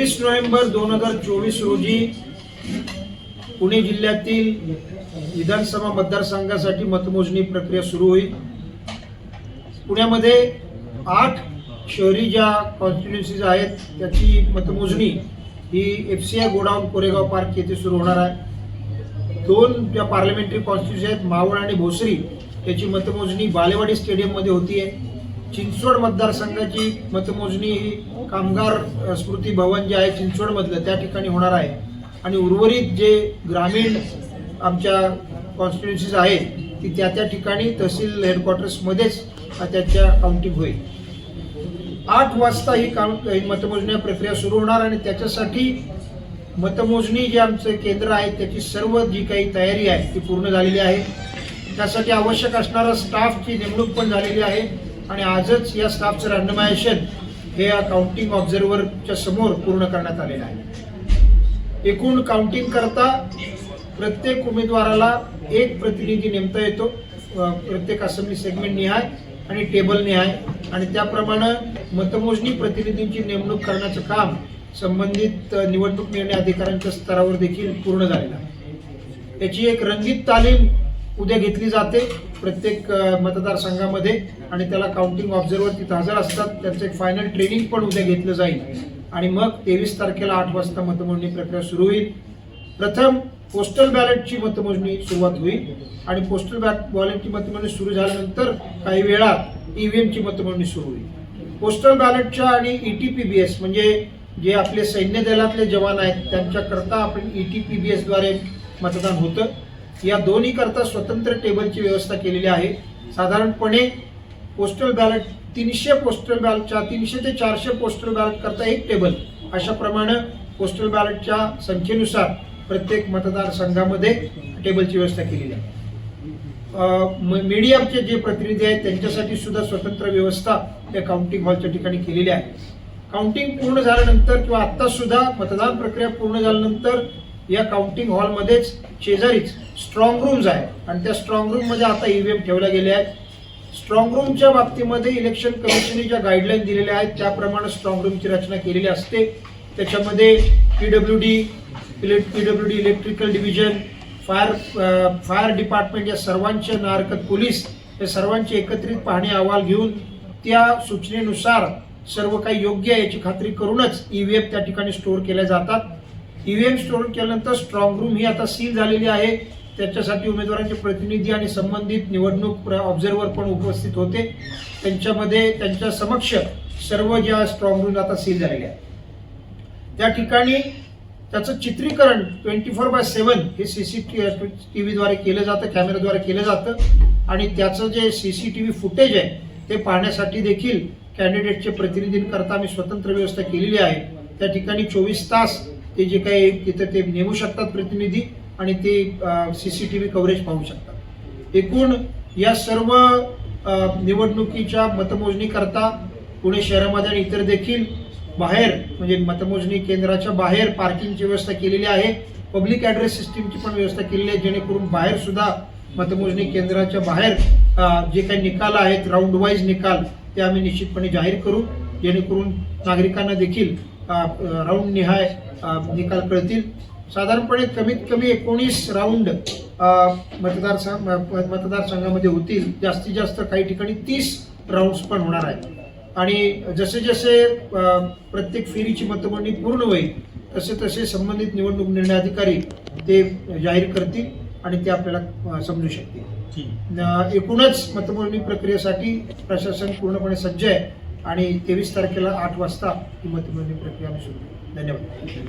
तेवीस नोव्हेंबर दोन हजार चोवीस रोजी पुणे जिल्ह्यातील विधानसभा मतदारसंघासाठी मतमोजणी प्रक्रिया सुरू होईल. पुण्यामध्ये आठ शहरी ज्या कॉन्स्टिट्युन्सीज आहेत त्याची मतमोजणी ही F C I godown Koregaon park येथे सुरू होणार आहे. दोन ज्या पार्लमेंटरी कॉन्स्टिट्युन्सी आहेत मावळ आणि भोसरी याची मतमोजणी बालेवाडी स्टेडियममध्ये होती आहे चिंचवड मतदारसंघाची मतमोजणी ही कामगार स्मृती भवन जे आहे चिंचवडमधलं त्या ठिकाणी होणार आहे. आणि उर्वरित जे ग्रामीण आमच्या कॉन्स्टिट्युन्सीज आहेत ती त्या त्या ठिकाणी तहसील हेडक्वार्टर्समध्येच त्याच्या काउंटिंग होईल. आठ वाजता ही काम ही मतमोजणी प्रक्रिया सुरू होणार आणि त्याच्यासाठी मतमोजणी जे आमचं केंद्र आहे त्याची सर्व जी काही तयारी आहे ती पूर्ण झालेली आहे. त्यासाठी आवश्यक असणारा स्टाफची नेमणूक पण झालेली आहे. आणि आजच या स्टाफचं रँडमायझेशन हे या काउंटिंग ऑब्झर्व्हरच्या समोर पूर्ण करण्यात आलेलं आहे. एकूण काउंटिंग करता प्रत्येक उमेदवाराला एक प्रतिनिधी नेमता येतो. प्रत्येक असेंब्ली सेगमेंट निहाय आणि टेबल निहाय. आणि त्याप्रमाणे मतमोजणी प्रतिनिधींची नेमणूक करण्याचं काम संबंधित निवडणूक निर्णय अधिकाऱ्यांच्या स्तरावर देखील पूर्ण झालेलं आहे. याची एक रंगीत तालीम उद्या घेतली जाते प्रत्येक मतदारसंघामध्ये आणि त्याला काउंटिंग ऑब्झर्वर तिथं हजर असतात. त्यांचं एक फायनल ट्रेनिंग पण उद्या घेतलं जाईल. आणि मग तेवीस तारखेला आठ वाजता मतमोजणी प्रक्रिया सुरू होईल. प्रथम पोस्टल बॅलेटची मतमोजणी सुरुवात होईल आणि पोस्टल बॅलेटची मतमोजणी सुरू झाल्यानंतर काही वेळात ईव्हीएमची मतमोजणी सुरू होईल. पोस्टल बॅलेटच्या आणि E T P B S म्हणजे जे आपले सैन्य दलातले जवान आहेत त्यांच्याकरता आपण ई टी पी बी एसद्वारे मतदान होतं. या दोन्ही करता स्वतंत्र टेबलची व्यवस्था केलेली आहे. साधारणपणे पोस्टल बॅलेट तीनशे पोस्टल बॅलेटच्या तीनशे ते चारशे पोस्टल बॅलेट करता एक टेबल अशा प्रमाणे पोस्टल बॅलेटच्या संख्येनुसार प्रत्येक मतदारसंघामध्ये टेबलची व्यवस्था केलेली आहे. म- मीडियाचे जे प्रतिनिधी आहेत त्यांच्यासाठी सुद्धा स्वतंत्र व्यवस्था त्या काउंटिंग हॉलच्या ठिकाणी केलेली आहे. काउंटिंग पूर्ण झाल्यानंतर किंवा आत्ता सुद्धा मतदान प्रक्रिया पूर्ण झाल्यानंतर या काउंटिंग हॉलमध्येच शेजारीच स्ट्रॉंग रूम्स आहे आणि त्या स्ट्रॉंग आता ई आता ईव्हीएम ठेवल्या गेल्या आहेत. स्ट्रॉंग रूमच्या बाबतीमध्ये इलेक्शन कमिशनने ज्या गाईडलाईन दिलेल्या आहेत त्याप्रमाणे स्ट्रॉंग रूमची रचना केलेली असते. त्याच्यामध्ये P W D P W D electrical division fire fire department या सर्वांचे नारकत पोलीस या सर्वांचे एकत्रित पाहणी अहवाल घेऊन त्या सूचनेनुसार सर्व काही योग्य आहे याची खात्री करूनच ई व्ही एफ त्या ठिकाणी स्टोअर केल्या जातात. ईव्हीएम स्टोअर केल्यानंतर स्ट्रॉंग रूम ही आता सील झालेली आहे. त्याच्यासाठी उमेदवारांचे प्रतिनिधी आणि संबंधित निवडणूक ऑब्झर्व्हर पण उपस्थित होते. त्यांच्यामध्ये त्यांच्या समक्ष सर्व ज्या स्ट्रॉंग रूम आता सील झालेल्या आहेत. त्या ठिकाणी त्याचं चित्रीकरण ट्वेंटी फोर बाय सेवन हे सी सी टी व्हीद्वारे केलं जातं कॅमेराद्वारे केलं जातं. आणि त्याचं जे C C T V footage आहे ते पाहण्यासाठी देखील कॅन्डिडेटचे प्रतिनिधींकरता आम्ही स्वतंत्र व्यवस्था केलेली आहे. त्या ठिकाणी चोवीस तास ते जे काही तिथं ते नेमू शकतात प्रतिनिधी आणि ते C C T V coverage पाहू शकतात. एकूण या सर्व निवडणुकीच्या मतमोजणी करता पुणे शहरामध्ये आणि इतर देखील बाहेर म्हणजे मतमोजणी केंद्राच्या बाहेर पार्किंगची व्यवस्था केलेली आहे. पब्लिक ॲड्रेस सिस्टीमची पण व्यवस्था केलेली आहे जेणेकरून बाहेर सुद्धा मतमोजणी केंद्राच्या बाहेर जे काही निकाल आहेत राऊंड वाईज निकाल ते आम्ही निश्चितपणे जाहीर करू. जेणेकरून नागरिकांना देखील राऊंड निहाय निकाल कळतील. साधारणपणे कमीत कमी एकोणीस राऊंड मतदारसंघ म- मतदारसंघामध्ये होतील. जास्तीत जास्त काही ठिकाणी तीस राऊंड्स पण होणार आहेत. आणि जसे जसे प्रत्येक फेरीची मतमोजणी पूर्ण होईल तसे तसे संबंधित निवडणूक निर्णय अधिकारी ते जाहीर करतील आणि ते आपल्याला समजू शकतील. एकूणच मतमोजणी प्रक्रियेसाठी प्रशासन पूर्णपणे सज्ज आहे. आणि तेवीस तारखेला आठ वाजता ही मतमोजणी प्रक्रिया आम्ही सुरू धन्यवाद.